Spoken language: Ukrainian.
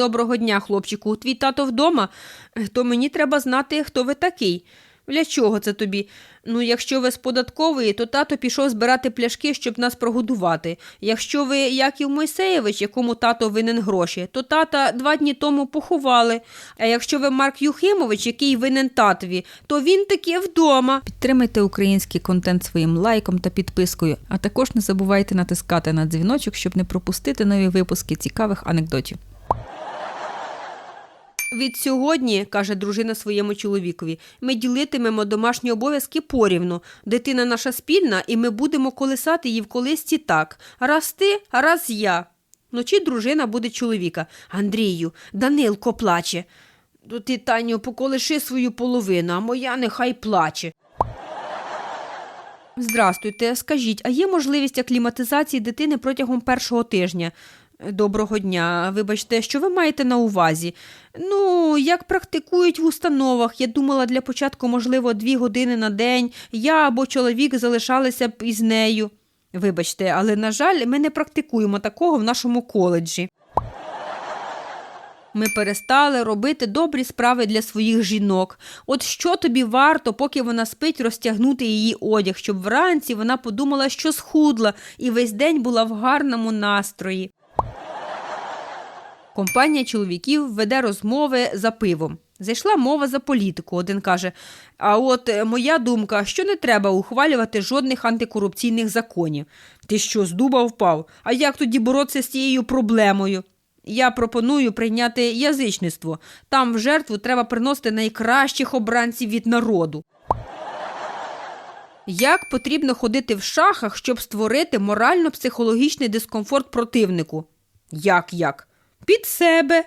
Доброго дня, хлопчику. Твій тато вдома? То мені треба знати, хто ви такий. Для чого це тобі? Ну, якщо ви з податкової, то тато пішов збирати пляшки, щоб нас прогодувати. Якщо ви Яків Мойсеєвич, якому тато винен гроші, то тата два дні тому поховали. А якщо ви Марк Юхимович, який винен татові, то він таки вдома. Підтримайте український контент своїм лайком та підпискою, а також не забувайте натискати на дзвіночок, щоб не пропустити нові випуски цікавих анекдотів. Від сьогодні, каже дружина своєму чоловікові, ми ділитимемо домашні обов'язки порівну. Дитина наша спільна, і ми будемо колисати її в колисці так. Раз ти, раз я. Вночі дружина буде чоловіка. Андрію, Данилко плаче. «То Ти, Таню, поколиши свою половину, а моя нехай плаче. Здрастуйте, скажіть, а є можливість акліматизації дитини протягом першого тижня? Доброго дня. Вибачте, що ви маєте на увазі? Ну, як практикують в установах, я думала, для початку, можливо, дві години на день я або чоловік залишалися б із нею. Вибачте, але, на жаль, ми не практикуємо такого в нашому коледжі. Ми перестали робити добрі справи для своїх жінок. От що тобі варто, поки вона спить, розтягнути її одяг, щоб вранці вона подумала, що схудла, і весь день була в гарному настрої. Компанія чоловіків веде розмови за пивом. Зайшла мова за політику. Один каже: А от е, моя думка, що не треба ухвалювати жодних антикорупційних законів. Ти що, з дуба впав? А як тоді боротися з цією проблемою? Я пропоную прийняти язичництво. Там в жертву треба приносити найкращих обранців від народу. Як потрібно ходити в шахах, щоб створити морально-психологічний дискомфорт противнику? Як як? Під себе.